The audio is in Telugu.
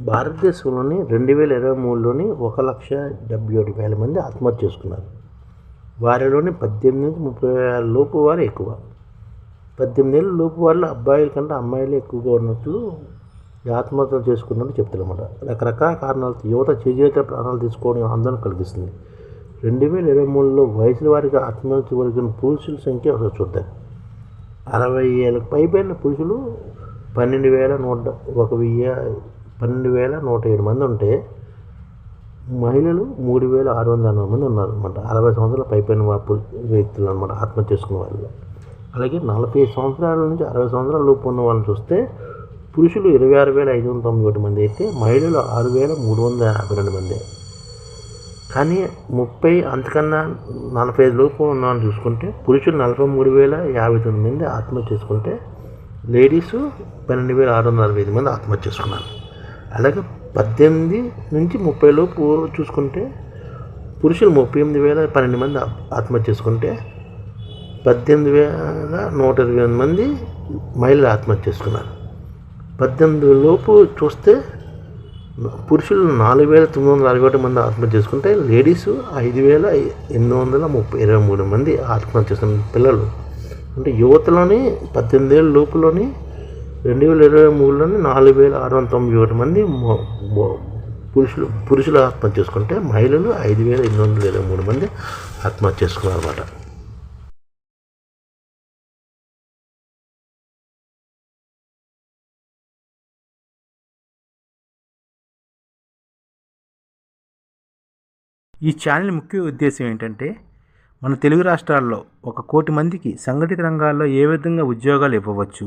భారతదేశంలోని రెండు వేల ఇరవై మూడులోని ఒక లక్ష డెబ్బై ఒకటి వేల మంది ఆత్మహత్య చేసుకున్నారు. వారిలోని పద్దెనిమిది నుంచి ముప్పై వేల లోపు వారు ఎక్కువ. పద్దెనిమిది ఏళ్ళ లోపు వాళ్ళు అబ్బాయిల కంటే అమ్మాయిలు ఎక్కువగా ఉన్నట్లు ఆత్మహత్యలు చేసుకున్నట్టు చెప్తున్నమాట. రకరకాల కారణాలతో యువత చేజేత ప్రాణాలు తీసుకోవడం ఆందోళన కలిగిస్తుంది. రెండు వేల ఇరవై మూడులో వయసుల వారికి ఆత్మహత్య జరిగిన పురుషుల సంఖ్య ఒకసారి చూద్దాం. అరవై ఏళ్ళకు పైబడిన పురుషులు పన్నెండు వేల నూట ఒక వెయ్యి పన్నెండు వేల నూట ఏడు మంది ఉంటే మహిళలు మూడు వేల ఆరు వందల ఎనభై మంది ఉన్నారు అనమాట అరవై సంవత్సరాల పైపైన వ్యక్తులు అనమాట ఆత్మహత్య చేసుకున్న వాళ్ళు. అలాగే నలభై సంవత్సరాల నుంచి అరవై సంవత్సరాల లోపు ఉన్న వాళ్ళని చూస్తే పురుషులు ఇరవై ఆరు వేల ఐదు వందల తొంభై ఒకటి మంది అయితే మహిళలు ఆరు వేల మూడు వందల యాభై రెండు మంది. కానీ ముప్పై అంతకన్నా నలభై ఐదు లోపు ఉన్నామని చూసుకుంటే పురుషులు నలభై మూడు వేల యాభై తొమ్మిది మంది ఆత్మహత్య చేసుకుంటే లేడీసు పన్నెండు వేల ఆరు వందల అరవై ఐదు మంది ఆత్మహత్య చేసుకున్నారు. అలాగే పద్దెనిమిది నుంచి ముప్పై లోపు చూసుకుంటే పురుషులు ముప్పై ఎనిమిది వేల పన్నెండు మంది ఆత్మహత్య చేసుకుంటే పద్దెనిమిది వేల నూట ఇరవై ఎనిమిది మంది మహిళలు ఆత్మహత్య చేసుకున్నారు. పద్దెనిమిది లోపు చూస్తే పురుషులు నాలుగు వేల తొమ్మిది వందల అరవై ఒకటి మంది ఆత్మహత్య చేసుకుంటే లేడీస్ ఐదు వేల ఎనిమిది వందల ముప్పై ఇరవై మూడు మంది ఆత్మహత్య చేసుకున్న పిల్లలు. అంటే యువతలోని పద్దెనిమిది ఏళ్ళ లోపులోని రెండు వేల ఇరవై మూడులోనే నాలుగు వేల ఆరు వందల తొంభై ఒకటి మంది పురుషులు పురుషులు ఆత్మహత్య చేసుకుంటే మహిళలు ఐదు వేల ఎనిమిది వందల ఇరవై మూడు మంది ఆత్మహత్య చేసుకున్నారు అన్నమాట ఈ ఛానల్ ముఖ్య ఉద్దేశం ఏంటంటే మన తెలుగు రాష్ట్రాల్లో ఒక కోటి మందికి సంఘటిత రంగాల్లో ఏ విధంగా ఉద్యోగాలు ఇవ్వవచ్చు